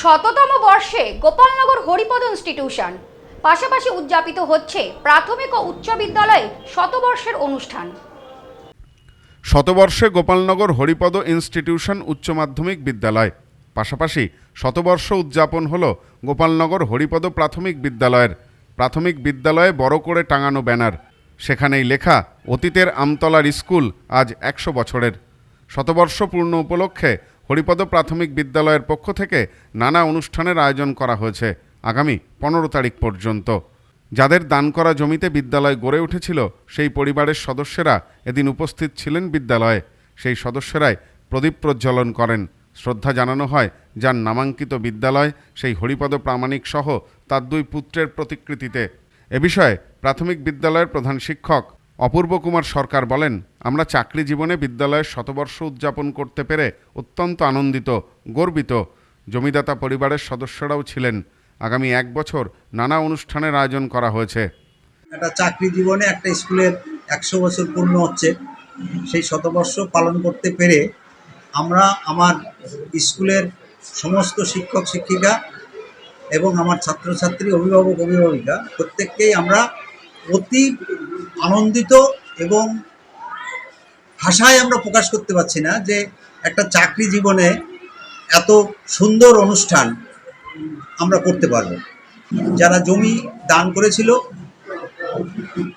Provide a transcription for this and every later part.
শততম বর্ষে গোপালনগর হরিপদ ইনস্টিটিউশন পাশাপাশি উদযাপিত হচ্ছে প্রাথমিক ও উচ্চ বিদ্যালয়ে শতবর্ষের অনুষ্ঠান। শতবর্ষে গোপালনগর হরিপদ ইনস্টিটিউশন উচ্চ মাধ্যমিক বিদ্যালয়। পাশাপাশি শতবর্ষ উদযাপন হল গোপালনগর হরিপদ প্রাথমিক বিদ্যালয়ের। প্রাথমিক বিদ্যালয়ে বড় করে টাঙানো ব্যানার। সেখানেই লেখা, অতীতের আমতলার স্কুল আজ একশো বছরের। শতবর্ষ পূর্ণ উপলক্ষে হরিপদ প্রাথমিক বিদ্যালয়ের পক্ষ থেকে নানা অনুষ্ঠানের আয়োজন করা হয়েছে আগামী পনেরো তারিখ পর্যন্ত। যাদের দান করা জমিতে বিদ্যালয় গড়ে উঠেছিল, সেই পরিবারের সদস্যরা এদিন উপস্থিত ছিলেন বিদ্যালয়ে। সেই সদস্যরাই প্রদীপ প্রজ্বলন করেন। শ্রদ্ধা জানানো হয় যার নামাঙ্কিত বিদ্যালয়, সেই হরিপদ প্রামাণিক সহ তার দুই পুত্রের প্রতিকৃতিতে। এ বিষয়ে প্রাথমিক বিদ্যালয়ের প্রধান শিক্ষক অপূর্ব কুমার সরকার বলেন, আমরা চাকরি জীবনে বিদ্যালয়ের শতবর্ষ উদযাপন করতে পেরে অত্যন্ত আনন্দিত, গর্বিত। জমিদাতা পরিবারের সদস্যরাও ছিলেন। আগামী এক বছর নানা অনুষ্ঠানের আয়োজন করা হয়েছে। একটা চাকরি জীবনে একটা স্কুলের একশো বছর পূর্ণ হচ্ছে। সেই শতবর্ষ পালন করতে পেরে আমরা আমার স্কুলের সমস্ত শিক্ষক শিক্ষিকা এবং আমার ছাত্রছাত্রী অভিভাবক অভিভাবিকা প্রত্যেককেই আমরা অতি আনন্দিত এবং ভাষায় আমরা প্রকাশ করতে পারছি না যে একটা চাকরি জীবনে এত সুন্দর অনুষ্ঠান আমরা করতে পারব। যারা জমি দান করেছিল,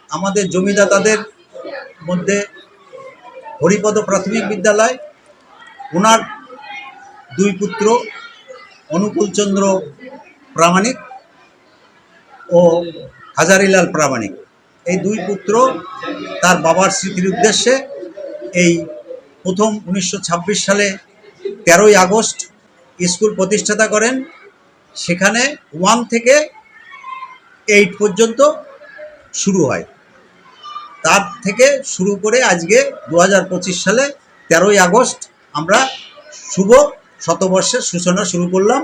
আমাদের জমিদাতাদের মধ্যে হরিপদ প্রাথমিক বিদ্যালয় ওনার দুই পুত্র অনুকূলচন্দ্র প্রামাণিক ও হাজারিলাল প্রামাণিক। এই দুই পুত্র তার বাবার স্মৃতির উদ্দেশ্যে এই প্রথম উনিশশো ছাব্বিশ সালে তেরোই আগস্ট স্কুল প্রতিষ্ঠাতা করেন। সেখানে ওয়ান থেকে এইট পর্যন্ত শুরু হয়। তার থেকে শুরু করে আজকে দু হাজার পঁচিশ সালে তেরোই আগস্ট আমরা শুভ শতবর্ষের সূচনা শুরু করলাম।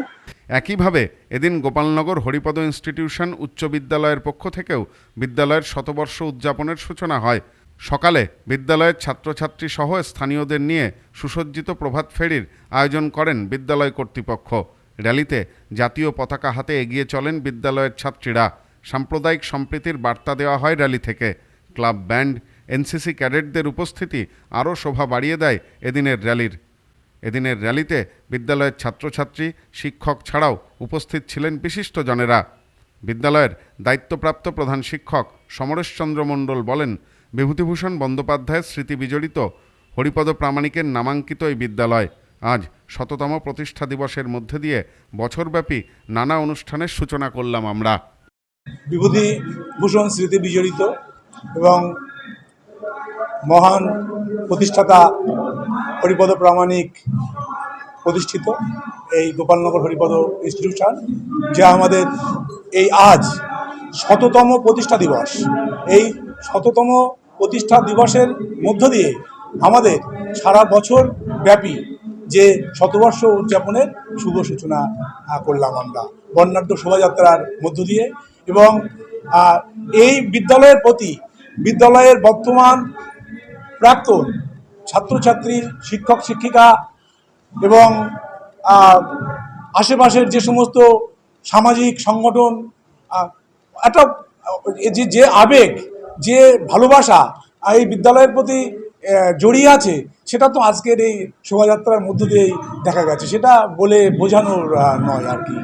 একইভাবে এদিন গোপালনগর হরিপদ ইনস্টিটিউশন উচ্চ বিদ্যালয়ের পক্ষ থেকেও বিদ্যালয়ের শতবর্ষ উদযাপনের সূচনা হয়। সকালে বিদ্যালয়ের ছাত্রছাত্রী সহ স্থানীয়দের নিয়ে সুসজ্জিত প্রভাত ফেরির আয়োজন করেন বিদ্যালয় কর্তৃপক্ষ। র্যালিতে জাতীয় পতাকা হাতে এগিয়ে চলেন বিদ্যালয়ের ছাত্রীরা। সাম্প্রদায়িক সম্প্রীতির বার্তা দেওয়া হয় র্যালি থেকে। ক্লাব ব্যান্ড, এনসিসি ক্যাডেটদের উপস্থিতি আরও শোভা বাড়িয়ে দেয় এদিনের র্যালির। এদিনের র্যালিতে বিদ্যালয়ের ছাত্রছাত্রী, শিক্ষক ছাড়াও উপস্থিত ছিলেন বিশিষ্টজনেরা। বিদ্যালয়ের দায়িত্বপ্রাপ্ত প্রধান শিক্ষক সমরেশচন্দ্র মণ্ডল বলেন, বিভূতিভূষণ বন্দ্যোপাধ্যায়ের স্মৃতি বিজড়িত। হরিপদ প্রামাণিকের নামাঙ্কিত এই বিদ্যালয় আজ শততম প্রতিষ্ঠা দিবসের মধ্যে দিয়ে বছরব্যাপী নানা অনুষ্ঠানের সূচনা করলাম আমরা। বিভূতিভূষণ স্মৃতি বিজড়িত এবং মহান প্রতিষ্ঠাতা হরিপদ প্রামাণিক প্রতিষ্ঠিত, এই গোপালনগর হরিপদ ইনস্টিটিউশন যা আমাদের এই আজ শততম প্রতিষ্ঠা দিবস। এই শততম প্রতিষ্ঠা দিবসের মধ্য দিয়ে আমাদের সারা বছর ব্যাপী যে শতবর্ষ উদযাপনের শুভ সূচনা করলাম আমরা। বর্ণাঢ্য শোভাযাত্রার মধ্য দিয়ে এবং এই বিদ্যালয়ের প্রতি, বিদ্যালয়ের বর্তমান প্রাক্তন ছাত্রছাত্রীর শিক্ষক, শিক্ষিকা এবং আশেপাশের যে সমস্ত সামাজিক সংগঠন একটা যে যে আবেগ, যে ভালোবাসা এই বিদ্যালয়ের প্রতি জড়িয়ে আছে, সেটা তো আজকের এই শোভাযাত্রার মধ্য দিয়েই দেখা গেছে। সেটা বলে বোঝানোর নয় আর কি।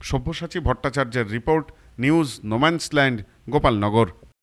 সব্যসাচী ভট্টাচার্যের report, news, no man's land, Gopalnagar.